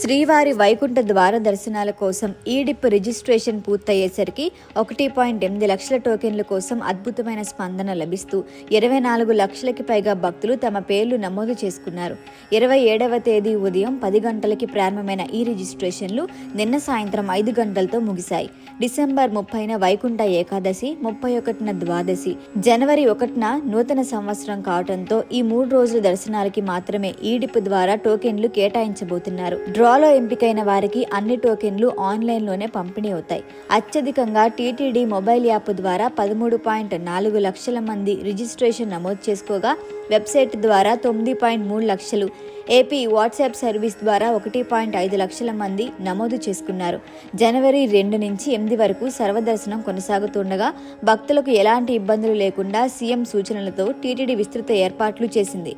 శ్రీవారి వైకుంఠ ద్వార దర్శనాల కోసం ఈడిప్ రిజిస్ట్రేషన్ పూర్తయ్యేసరికి ఒకటి పాయింట్ ఎనిమిది లక్షల టోకెన్ల కోసం అద్భుతమైన స్పందన లభిస్తూ ఇరవై నాలుగు లక్షలకి పైగా భక్తులు తమ పేర్లు నమోదు చేసుకున్నారు. ఇరవై ఏడవ తేదీ ఉదయం పది గంటలకి ప్రారంభమైన ఈ రిజిస్ట్రేషన్లు నిన్న సాయంత్రం ఐదు గంటలతో ముగిశాయి. డిసెంబర్ ముప్పైన వైకుంఠ ఏకాదశి ముప్పై ఒకటిన ద్వాదశి జనవరి ఒకటిన నూతన సంవత్సరం కావడంతో ఈ మూడు రోజుల దర్శనాలకి మాత్రమే ఈడిప్ ద్వారా టోకెన్లు కేటాయించబోతున్నారు. డ్రాలో ఎంపికైన వారికి అన్ని టోకెన్లు ఆన్లైన్లోనే పంపిణీ అవుతాయి. అత్యధికంగా టీటీడీ మొబైల్ యాప్ ద్వారా పదమూడు పాయింట్ నాలుగు లక్షల మంది రిజిస్ట్రేషన్ నమోదు చేసుకోగా వెబ్సైట్ ద్వారా తొమ్మిది పాయింట్ మూడు లక్షలు ఏపీ వాట్సాప్ సర్వీస్ ద్వారా ఒకటి పాయింట్ ఐదు లక్షల మంది నమోదు చేసుకున్నారు. జనవరి రెండు నుంచి ఎనిమిది వరకు సర్వదర్శనం కొనసాగుతుండగా భక్తులకు ఎలాంటి ఇబ్బందులు లేకుండా సీఎం సూచనలతో టీటీడీ విస్తృత ఏర్పాట్లు చేసింది.